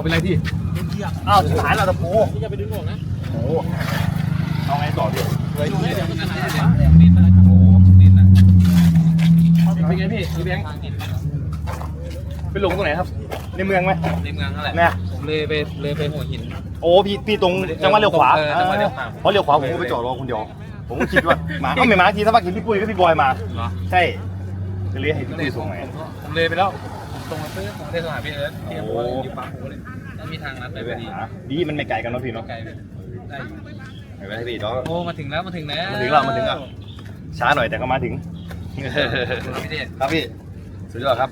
เป็นไรพี่อ้าวชิบหายแล้วตะปูพี่จะไปดึงออกนะโอ้โหเอาไงต่อพี่เดี๋ยวมันนั่นนะนิดนะโอ้นิดนะเป็นไงพี่พี่แบงค์ไปลงตรงไหนครับ ในเมืองไหมในเมืองนั่นแหละเนี่ยผมเลยไปเลยไปหัวหิน โอ้พี่พี่ตรงจังหวัดเลี้ยวขวาเออจังหวัดเลี้ยวขวาเพราะเลี้ยวขวาผมก็ไปจอดรอคนเดียวผมก็คิดว่ามาก็ไม่มาทีถ้าว่าเห็นพี่ปุ้ยก็พี่บอยมาเหรอใช่ก็เลยให้พี่ปุ้ยส่งไหนผมเลยไปแล้ว ตรงมาซื้อผมได้สถานพี่เอิร์ธที่ผมว่าอยู่ปากหูเลยแล้วมีทางลัดไปพอดีดีมันไม่ไกลกันเนาะพี่เนาะไกลเลยได้อยู่ไม่เป็นไรพี่เนาะโอ้มาถึงแล้วมาถึงแล้วมาถึงแล้วมาถึงแล้วช้าหน่อยแต่ก็มาถึงพี่เดชครับพี่สุดยอดครับ